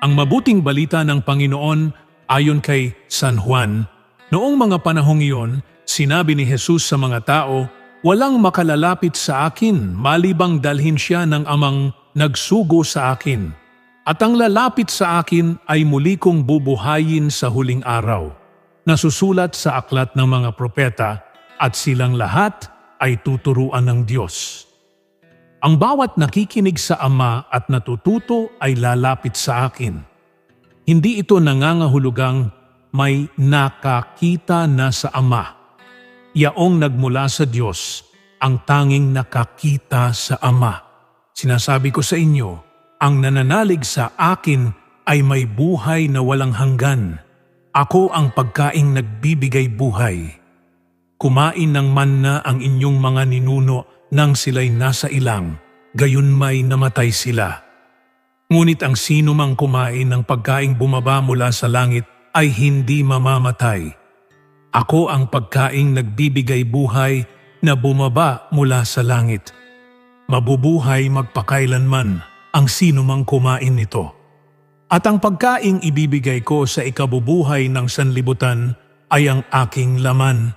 Ang mabuting balita ng Panginoon ayon kay San Juan, noong mga panahong iyon, sinabi ni Jesus sa mga tao, Walang makalalapit sa akin malibang dalhin siya ng amang nagsugo sa akin. At ang lalapit sa akin ay muli kong bubuhayin sa huling araw. Nasusulat sa aklat ng mga propeta at silang lahat ay tuturuan ng Diyos. Ang bawat nakikinig sa Ama at natututo ay lalapit sa akin. Hindi ito nangangahulugang may nakakita na sa Ama. Yaong nagmula sa Diyos, ang tanging nakakita sa Ama. Sinasabi ko sa inyo, ang nananalig sa akin ay may buhay na walang hanggan. Ako ang pagkaing nagbibigay buhay. Kumain ng manna ang inyong mga ninuno nang sila'y nasa ilang, gayon may namatay sila. Ngunit ang sino mang kumain ng pagkaing bumaba mula sa langit ay hindi mamamatay. Ako ang pagkaing nagbibigay buhay na bumaba mula sa langit. Mabubuhay magpakailanman ang sino mang kumain nito. At ang pagkaing ibibigay ko sa ikabubuhay ng sanlibutan ay ang aking laman,